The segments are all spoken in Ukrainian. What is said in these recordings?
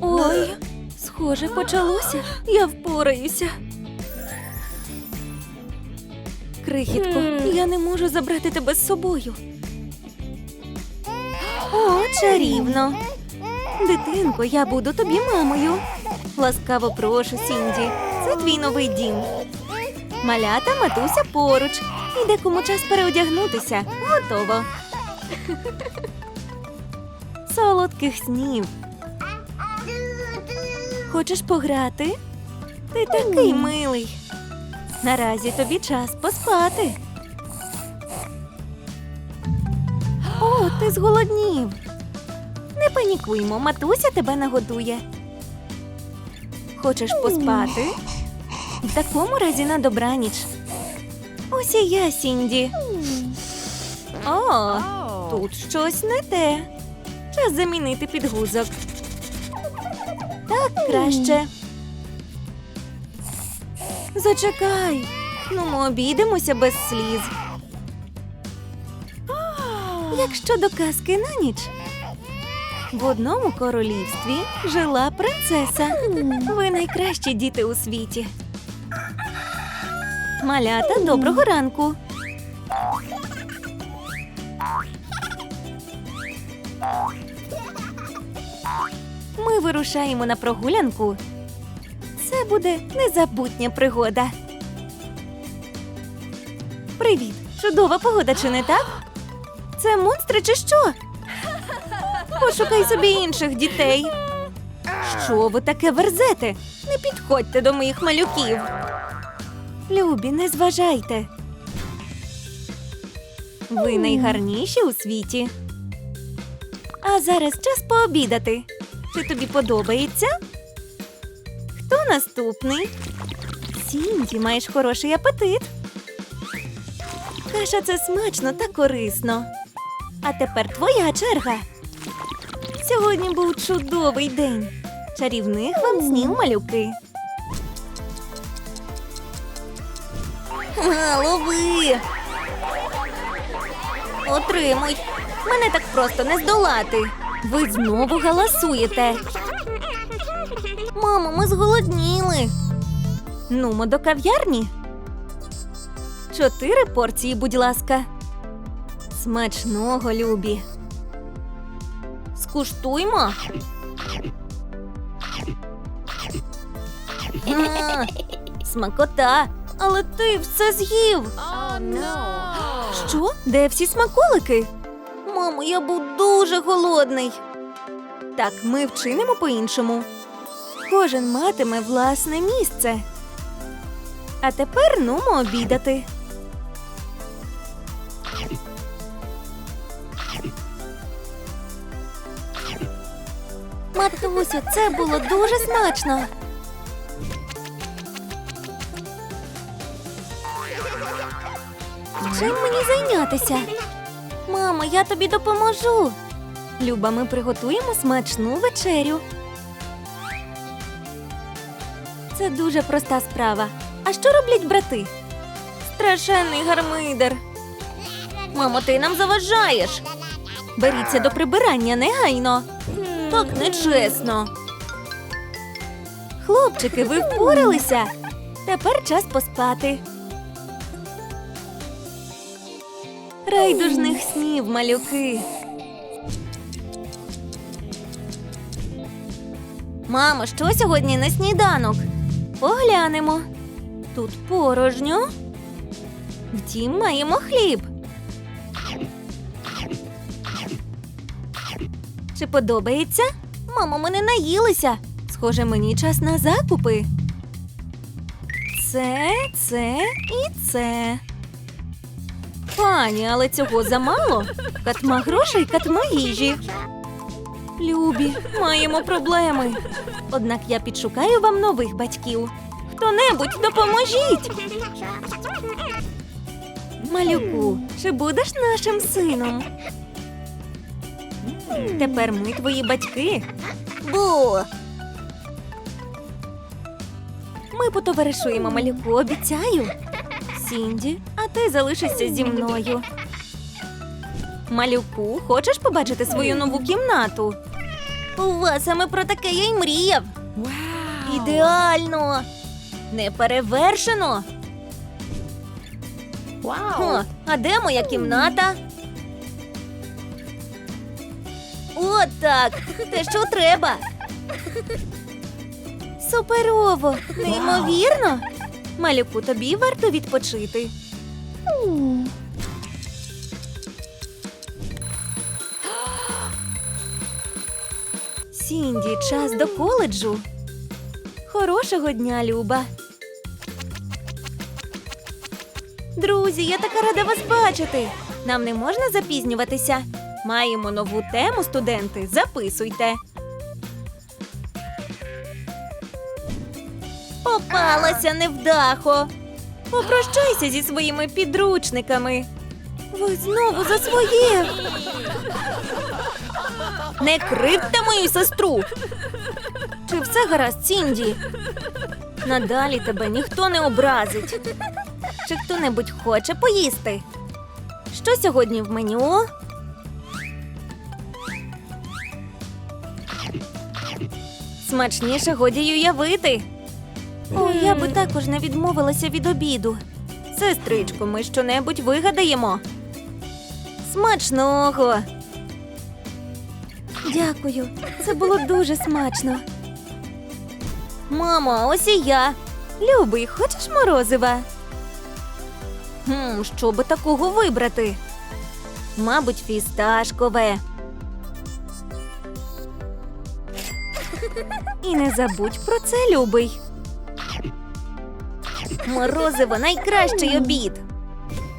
Ой, схоже, почалося. Я впораюся. Крихітко, я не можу забрати тебе з собою. О, чарівно. Дитинко, я буду тобі мамою. Ласкаво прошу, Сінді. Це твій новий дім. Малята, матуся поруч. Іде кому час переодягнутися. Готово. Солодких снів. Хочеш пограти? Ти такий милий. Наразі тобі час поспати. О, ти зголоднів. Не панікуймо, матуся тебе нагодує. Хочеш поспати? В такому разі на добраніч. Ось і я, Сінді. О, тут щось не те. Час замінити підгузок. Так краще. Зачекай. Ну, ми обійдемося без сліз. Як щодо казки на ніч? В одному королівстві жила принцеса. Ви найкращі діти у світі. Малята, доброго ранку. Вирушаємо на прогулянку. Це буде незабутня пригода. Привіт! Чудова погода, чи не так? Це монстри чи що? Пошукай собі інших дітей. Що ви таке верзете? Не підходьте до моїх малюків. Любі, не зважайте. Ви найгарніші у світі. А зараз час пообідати. Чи тобі подобається? Хто наступний? Сінді, маєш хороший апетит. Каша це смачно та корисно. А тепер твоя черга. Сьогодні був чудовий день. Чарівних вам снів малюки. Лови. Отримуй. Мене так просто не здолати. Ви знову галасуєте. Мамо, ми зголодніли. Нумо до кав'ярні. Чотири порції, будь ласка. Смачного, любі. Скуштуймо. А, смакота, але ти все з'їв. Що? Де всі смаколики? Мамо, я був дуже голодний. Так, ми вчинимо по-іншому. Кожен матиме власне місце. А тепер нумо обідати. Матусю, це було дуже смачно. Чим мені зайнятися? Мамо, я тобі допоможу. Люба, ми приготуємо смачну вечерю. Це дуже проста справа. А що роблять брати? Страшенний гармидер. Мамо, ти нам заважаєш. Беріться до прибирання негайно. Так нечесно. Хлопчики, ви впоралися. Тепер час поспати. Райдужних снів, малюки. Мамо, що сьогодні на сніданок? Поглянемо. Тут порожньо. Втім, маємо хліб. Чи подобається? Мамо, ми не наїлися. Схоже, мені час на закупи. Це, це і це. Пані, але цього замало. Катма грошей, катма їжі. Любі, маємо проблеми. Однак я підшукаю вам нових батьків. Хто-небудь допоможіть. Малюку, чи будеш нашим сином? Тепер ми твої батьки. Бу. Ми потоваришуємо малюку, обіцяю. Сінді, а ти залишишся зі мною. Малюку, хочеш побачити свою нову кімнату? Ува, саме про таке я й мріяв. Ідеально! Неперевершено! О, а де моя кімната? О, так! Те, що треба. Суперово! Неймовірно! Малюку, тобі варто відпочити. Сінді, час до коледжу. Хорошого дня, Люба. Друзі, я така рада вас бачити. Нам не можна запізнюватися. Маємо нову тему, студенти. Записуйте. Попалася невдахо. Попрощайся зі своїми підручниками. Ви знову за своє. Не кривте мою сестру. Чи все гаразд, Сінді? Надалі тебе ніхто не образить. Чи хто-небудь хоче поїсти? Що сьогодні в меню? Смачніше годі й уявити. О, я би також не відмовилася від обіду. Сестричко, ми щонебудь вигадаємо. Смачного. Дякую. Це було дуже смачно. Мамо, ось і я. Любий, хочеш морозива? Що би такого вибрати? Мабуть, фісташкове. І не забудь про це, любий. Морозиво найкращий обід.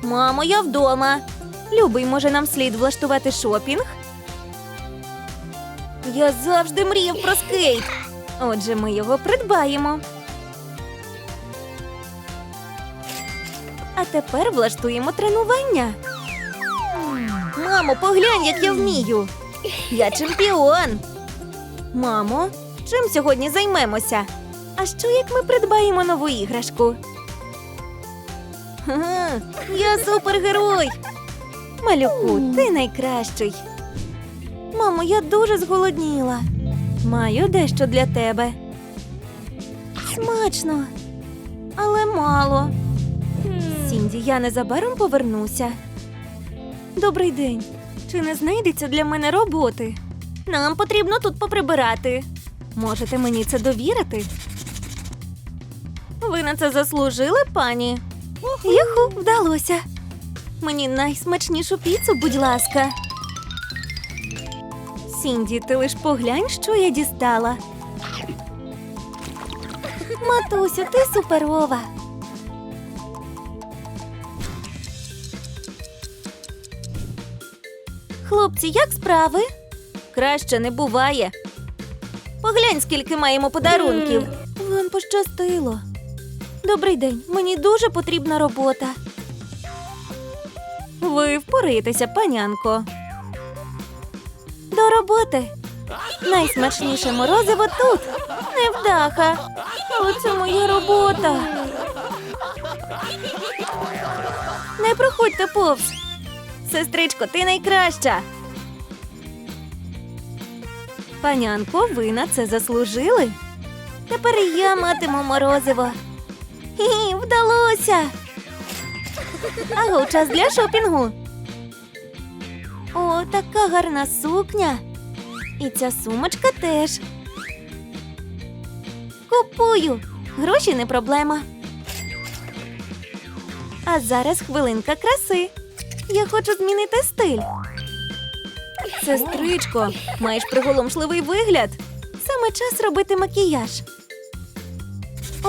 Мамо, я вдома. Любий, може нам слід влаштувати шопінг? Я завжди мріяв про скейт. Отже, ми його придбаємо. А тепер влаштуємо тренування. Мамо, поглянь, як я вмію. Я чемпіон. Мамо, чим сьогодні займемося? А що як ми придбаємо нову іграшку? Я супергерой. Малюку, ти найкращий. Мамо, я дуже зголодніла. Маю дещо для тебе. Смачно, але мало. Сінді, я незабаром повернуся. Добрий день. Чи не знайдеться для мене роботи? Нам потрібно тут поприбирати. Можете мені це довірити? Ви на це заслужили, пані? Юху, вдалося. Мені найсмачнішу піцу, будь ласка. Сінді, ти лиш поглянь, що я дістала. Матусю, ти суперова. Хлопці, як справи? Краще не буває. Поглянь, скільки маємо подарунків. Вам пощастило. Добрий день, мені дуже потрібна робота. Ви впоритеся, панянко. До роботи. Найсмачніше морозиво тут. Невдаха. Але це моя робота. Не проходьте повз. Сестричко, ти найкраща. Панянко, ви на це заслужили. Тепер я матиму морозиво. Хі, вдалося. Аго, час для шопінгу. О, така гарна сукня. І ця сумочка теж. Купую. Гроші не проблема. А зараз хвилинка краси. Я хочу змінити стиль. Сестричко, маєш приголомшливий вигляд. Саме час робити макіяж.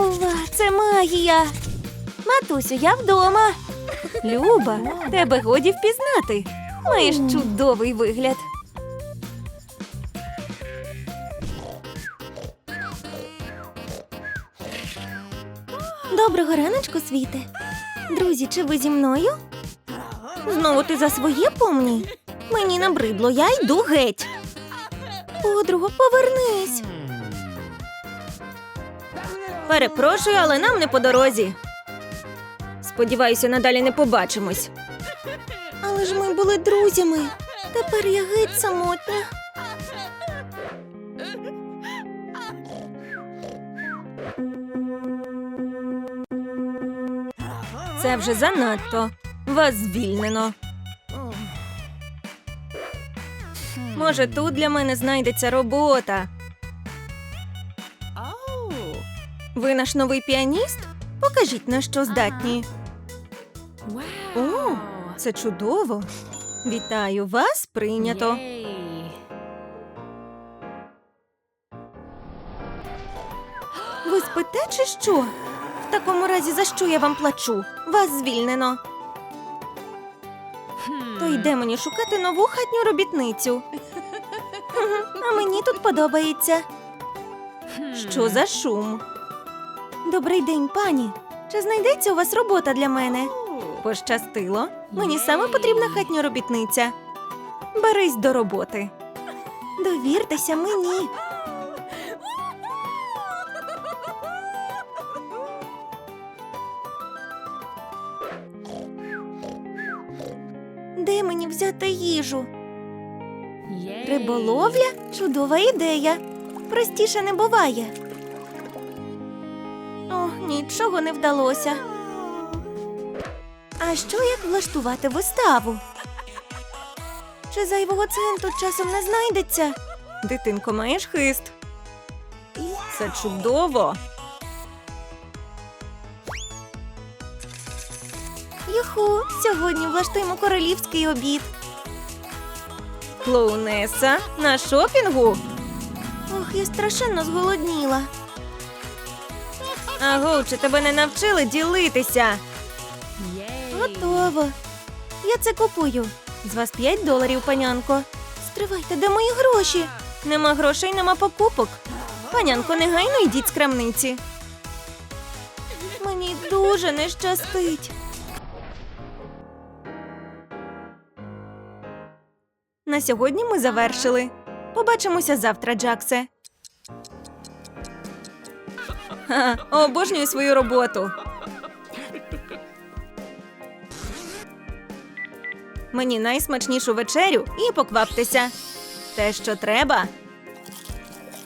Ова, це магія. Матусю, я вдома. Люба, тебе годі впізнати. Маєш чудовий вигляд. Доброго раночку, світе. Друзі, чи ви зі мною? Знову ти за своє помні? Мені набридло, я йду геть. Подруга, повернись. Перепрошую, але нам не по дорозі. Сподіваюся, надалі не побачимось. Але ж ми були друзями. Тепер я геть самотня. Це вже занадто. Вас звільнено. Може, тут для мене знайдеться робота. Ви наш новий піаніст? Покажіть, на що здатні. О, це чудово. Вітаю вас, прийнято. Ви спите чи що? В такому разі, за що я вам плачу? Вас звільнено. То йде мені шукати нову хатню робітницю. А мені тут подобається. Що за шум? Добрий день, пані. Чи знайдеться у вас робота для мене? Пощастило. Мені саме потрібна хатня робітниця. Берись до роботи. Довіртеся мені. Де мені взяти їжу? Риболовля чудова ідея. Простіше не буває. Нічого не вдалося. А що як влаштувати виставу? Чи зайвого центу часом не знайдеться? Дитинко, маєш хист. Це чудово. Юху, сьогодні влаштуємо королівський обід. Клоунеса на шопінгу. Ох, я страшенно зголодніла. Аго, чи тебе не навчили ділитися? Готово. Я це купую. З вас 5 доларів, панянко. Стривайте, де мої гроші? Нема грошей, нема покупок. Панянко, негайно йдіть з крамниці. Мені дуже не щастить. На сьогодні ми завершили. Побачимося завтра, Джаксе. Обожнюю свою роботу. Мені найсмачнішу вечерю і покваптеся. Те, що треба.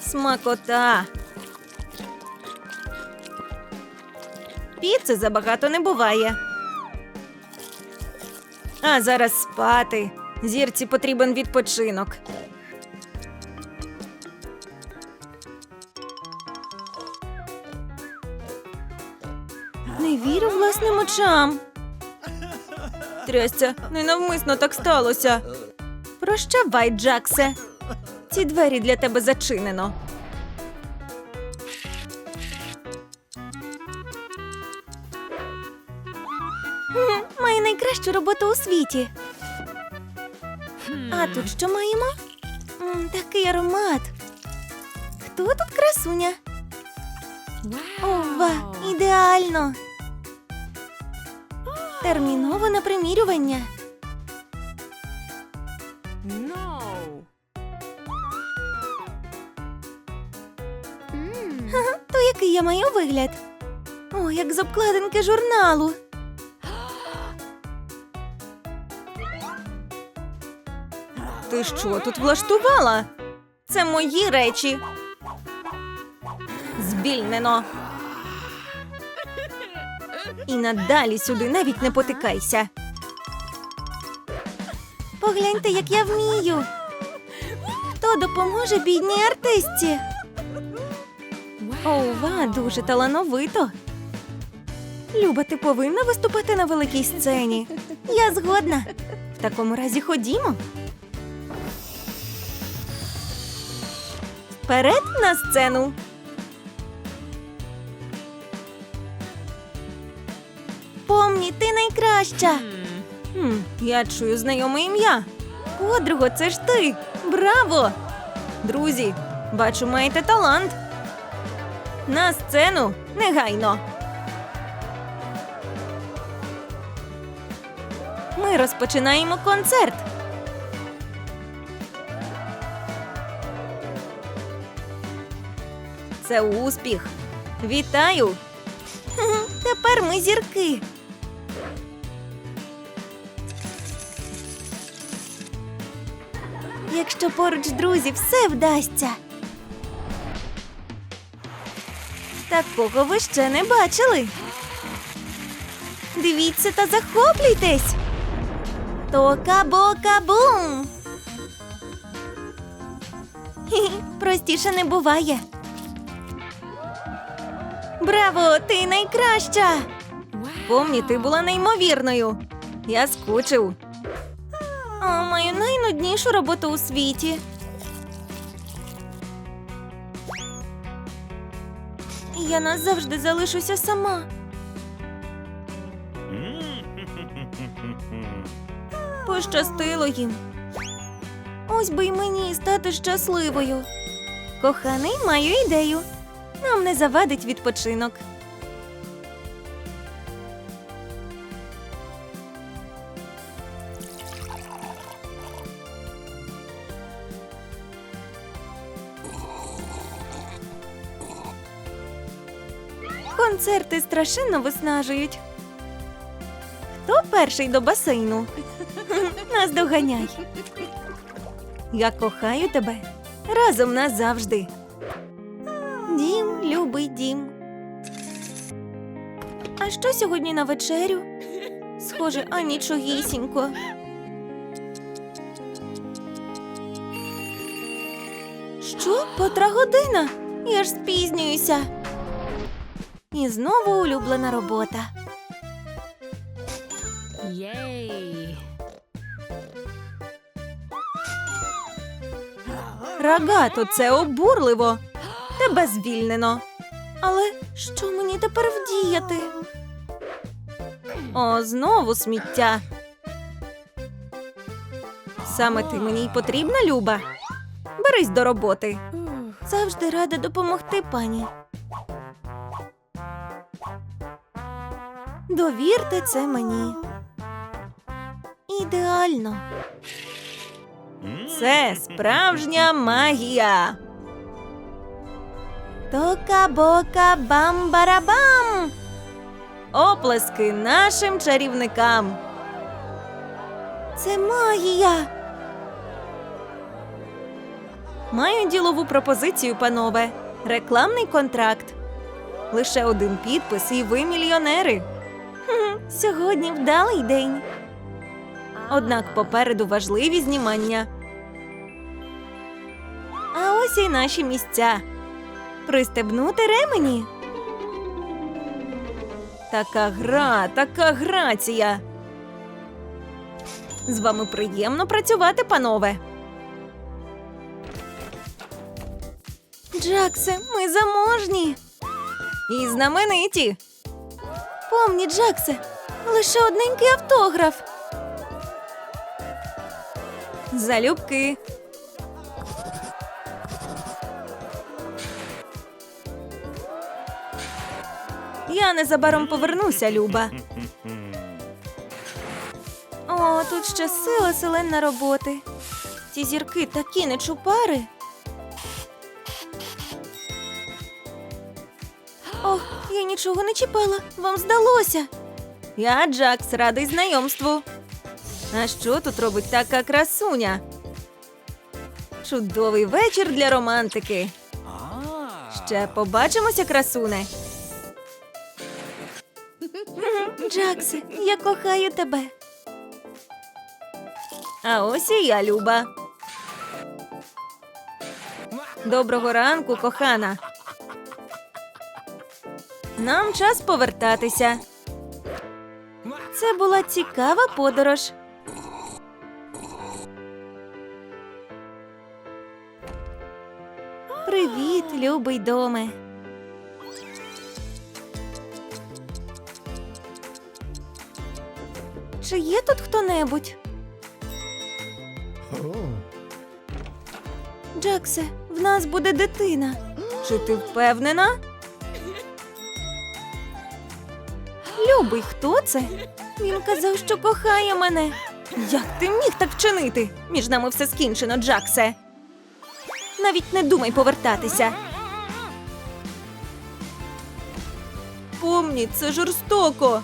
Смакота. Піци забагато не буває. А зараз спати. Зірці потрібен відпочинок. Не вірю власним очам. Трясця, ненавмисно так сталося. Прощавай, Джаксе. Ці двері для тебе зачинено. М, Має найкращу роботу у світі. А тут що маємо? Такий аромат. Хто тут красуня? Ова, ідеально. Терміново на примірювання. То який я маю вигляд? О, як з обкладинки журналу. Ти що тут влаштувала? Це мої речі. Звільнено. І надалі сюди навіть не потикайся. Погляньте, як я вмію. Хто допоможе бідній артистці? Ова, дуже талановито. Люба, ти повинна виступати на великій сцені. Я згодна. В такому разі ходімо. Вперед на сцену. Помні, ти найкраща. Хм, я чую знайоме ім'я. Подруго, це ж ти. Браво! Друзі, бачу, маєте талант. На сцену негайно. Ми розпочинаємо концерт. Це успіх. Вітаю! Тепер ми зірки. Якщо поруч друзі, все вдасться. Такого ви ще не бачили. Дивіться та захоплюйтесь. Тока-бока-бум! Хі-хі, Простіше не буває. Браво! Ти найкраща! Помні, ти була неймовірною. Я скучив. О, маю найнуднішу роботу у світі. Я назавжди залишуся сама. Пощастило їм. Ось би й мені стати щасливою. Коханий, маю ідею. Нам не завадить відпочинок. Концерти страшенно виснажують. Хто перший до басейну? Нас доганяй. Я кохаю тебе разом назавжди. Дім, любий дім. А що сьогодні на вечерю? Схоже, а нічогісінько. Що? Котра година? Я ж спізнююся. І знову улюблена робота. Єй! Рогато, це обурливо. Тебе звільнено. Але що мені тепер вдіяти? О, знову сміття. Саме ти мені й потрібна, Люба. Берись до роботи. Завжди рада допомогти пані. Довірте це мені. Ідеально. Це справжня магія. Тока-бока бам-барабам. Оплески нашим чарівникам. Це магія. Маю ділову пропозицію, панове. Рекламний контракт. Лише один підпис, і ви мільйонери. Сьогодні вдалий день. Однак попереду важливі знімання. А ось і наші місця. Пристебнути ремені. Така гра, така грація. З вами приємно працювати, панове. Джаксе, ми заможні. І знамениті. Помні, Джаксе, лише одненький автограф. Залюбки. Я незабаром повернуся, Люба. О, тут ще сила селена роботи. Ці зірки такі нечупари. Нічого не чіпала. Вам здалося. Я Джакс, радий знайомству. А що тут робить така красуня? Чудовий вечір для романтики. Ще побачимося, красуне. Джаксе, я кохаю тебе. А ось і я, Люба. Доброго ранку, кохана. Нам час повертатися. Це була цікава подорож. Привіт, любий доме. Чи є тут хто-небудь? Джаксе, в нас буде дитина. Чи ти впевнена? Любий, хто це? Він казав, що кохає мене. Як ти міг так вчинити? Між нами все скінчено, Джаксе. Навіть не думай повертатися. Помні, це жорстоко.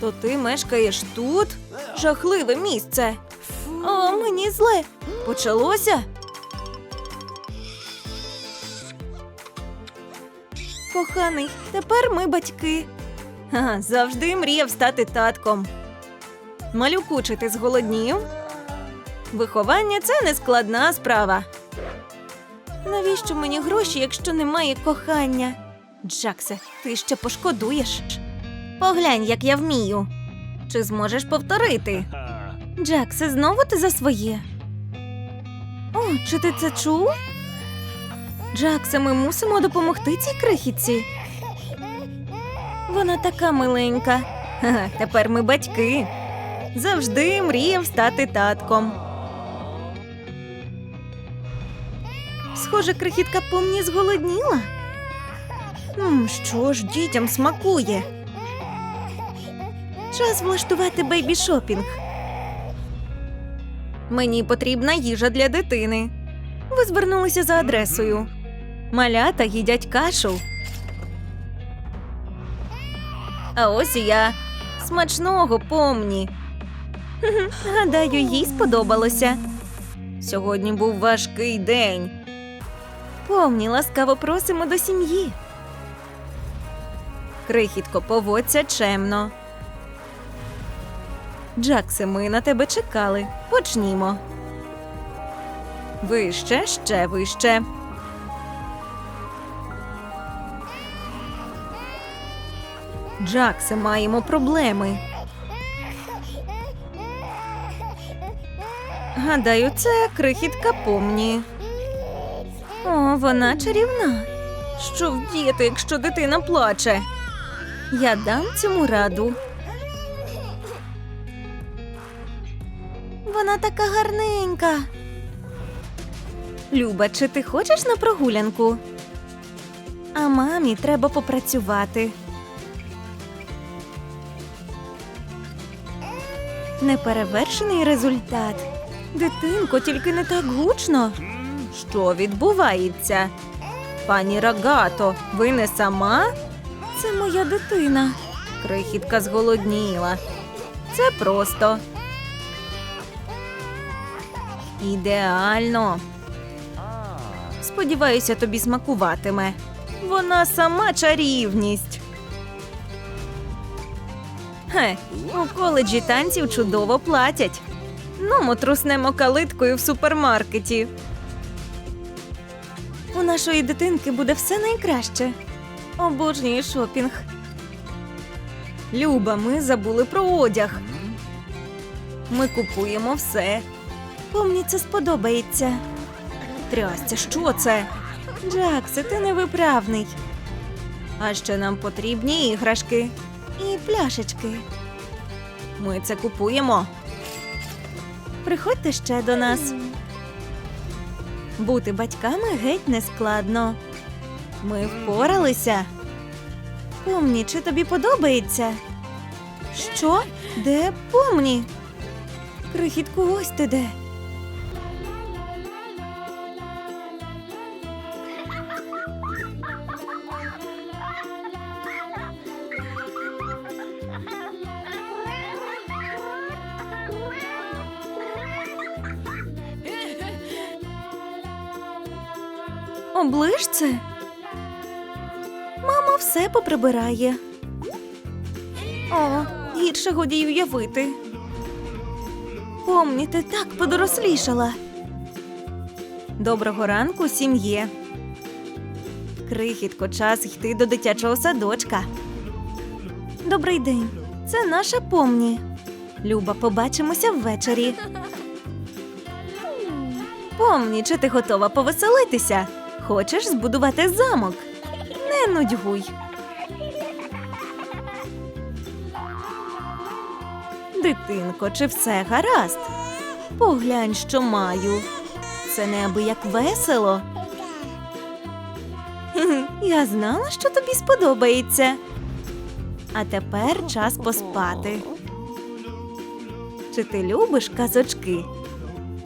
То ти мешкаєш тут? Жахливе місце. О, мені зле. Почалося? Коханий, тепер ми батьки. Ага, завжди мріяв стати татком. Малюку, чи ти зголоднів? Виховання це не складна справа. Навіщо мені гроші, якщо немає кохання? Джаксе, ти ще пошкодуєш. Поглянь, як я вмію. Чи зможеш повторити? Джаксе, знову ти за своє. О, чи ти це чув? Джаксе, ми мусимо допомогти цій крихітці. Вона така миленька. Ха-ха, тепер ми батьки. Завжди мріяв стати татком. Схоже, крихітка помні зголодніла. М, що ж дітям смакує? Час влаштувати бейбі-шопінг. Мені потрібна їжа для дитини. Ви звернулися за адресою. Малята їдять кашу. А ось і я. Смачного помні. Гадаю, їй сподобалося. Сьогодні був важкий день. Помні, ласкаво просимо до сім'ї. Крихітко, поводься чемно. Джаксе, ми на тебе чекали. Почнімо. Вище, ще вище. Джаксе, маємо проблеми. Гадаю, це крихітка помні. О, вона чарівна. Що вдіяти, якщо дитина плаче? Я дам цьому раду. Вона така гарненька. Люба, чи ти хочеш на прогулянку? А мамі треба попрацювати. Неперевершений результат. Дитинко, тільки не так гучно. Що відбувається? Пані Рогато, ви не сама? Це моя дитина. Крихітка зголодніла. Це просто. Ідеально. Сподіваюся, тобі смакуватиме. Вона сама чарівність. Хе, у коледжі танців чудово платять. Ну, ми труснемо калиткою в супермаркеті. У нашої дитинки буде все найкраще. Обожнюю шопінг. Люба, ми забули про одяг. Ми купуємо все. Помні це сподобається. Трясця, що це? Джаксе, ти невиправний. А ще нам потрібні іграшки і пляшечки. Ми це купуємо. Приходьте ще до нас. Бути батьками геть не складно. Ми впоралися. Помні, чи тобі подобається? Що? Де помні? Крихітку, ось ти де. Оближ це. Мама все поприбирає. О, гірше годі уявити. Помні, ти так подорослішала. Доброго ранку, сім'є. Крихітко, час йти до дитячого садочка. Добрий день. Це наша помні. Люба, побачимося ввечері. Помні, чи ти готова повеселитися? Хочеш збудувати замок? Не нудьгуй. Дитинко, чи все гаразд? Поглянь, що маю. Це неабияк весело. Я знала, що тобі сподобається. А тепер час поспати. Чи ти любиш казочки?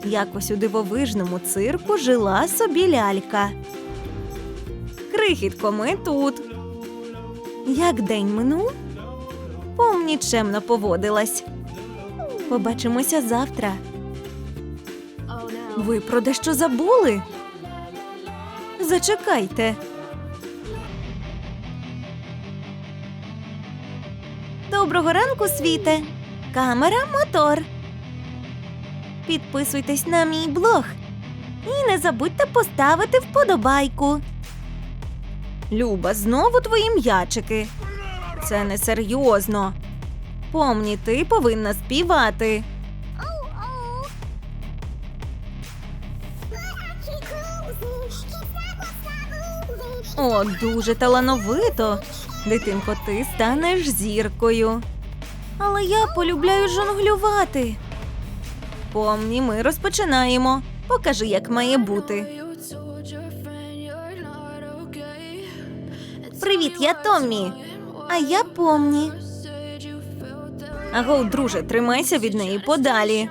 якось у дивовижному цирку жила собі лялька. Крихітко, ми тут. Як день минув, помнічемно поводилась. Побачимося завтра. Ви про дещо забули? Зачекайте. Доброго ранку, світе. Камера мотор. Підписуйтесь на мій блог. І не забудьте поставити вподобайку. Люба, знову твої м'ячики. Це несерйозно. Помні, ти повинна співати. О, дуже талановито. Дитинко, ти станеш зіркою. Але я полюбляю жонглювати. Помні, ми розпочинаємо. Покажи, як має бути. Привіт, я Томмі. А я помні. Аго, друже, тримайся від неї подалі.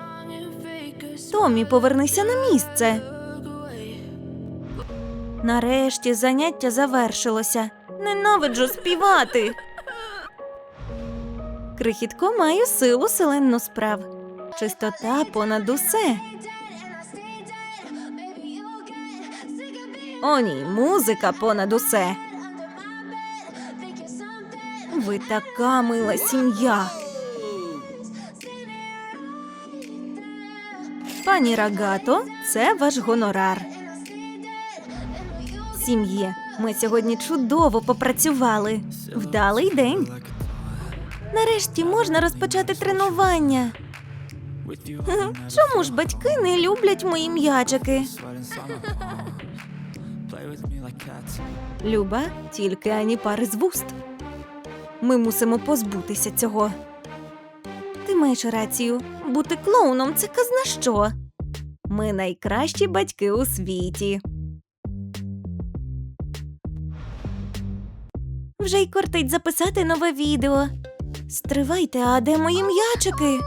Томмі, повернися на місце. Нарешті заняття завершилося. Ненавиджу співати. Крихітко маю силу селенну справ. Чистота понад усе. О, ні, музика понад усе. Ви така мила сім'я. Пані Рагато, це ваш гонорар. Сім'є, ми сьогодні чудово попрацювали. Вдалий день. Нарешті можна розпочати тренування. Чому ж батьки не люблять мої м'ячики? Люба, тільки ані пари з вуст. Ми мусимо позбутися цього. Ти маєш рацію. Бути клоуном це казна що. Ми найкращі батьки у світі. Вже й кортить записати нове відео. Стривайте, а де мої м'ячики?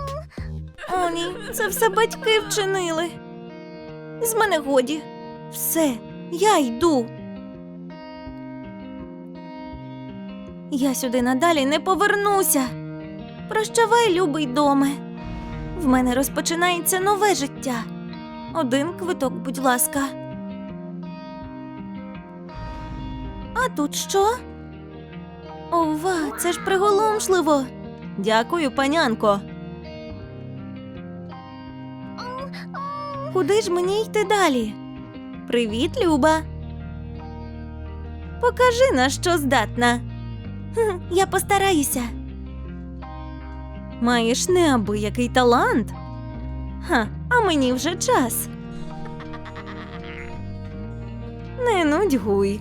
О, ні, це все батьки вчинили. З мене годі. Все, я йду. Я сюди надалі не повернуся. Прощавай, любий доме. В мене розпочинається нове життя. Один квиток, будь ласка. А тут що? Ова, це ж приголомшливо. Дякую, панянко. Куди ж мені йти далі? Привіт, Люба. Покажи на що здатна. Я постараюся. Маєш неабиякий талант. Ха, а мені вже час. Не нудьгуй.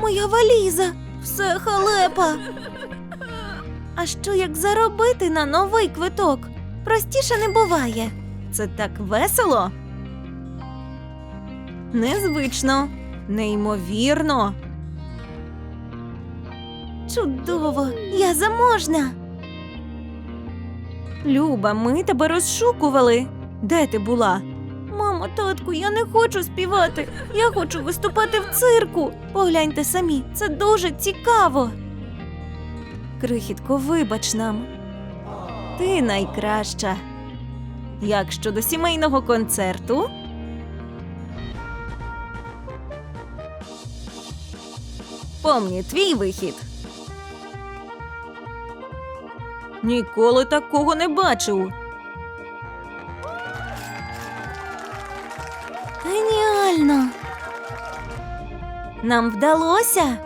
Моя валіза, все халепа. А що як заробити на новий квиток? Простіше не буває. Це так весело. Незвично, неймовірно. Чудово, я заможна. Люба, ми тебе розшукували. Де ти була? Мамо, татку, я не хочу співати. Я хочу виступати в цирку. Погляньте самі, це дуже цікаво. Крихітко, вибач нам. Ти найкраща. Як щодо сімейного концерту? Помні твій вихід. Ніколи такого не бачив. Геніально. Нам вдалося.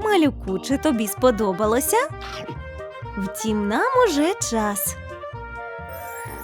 Малюку, чи тобі сподобалося? Втім, нам уже час.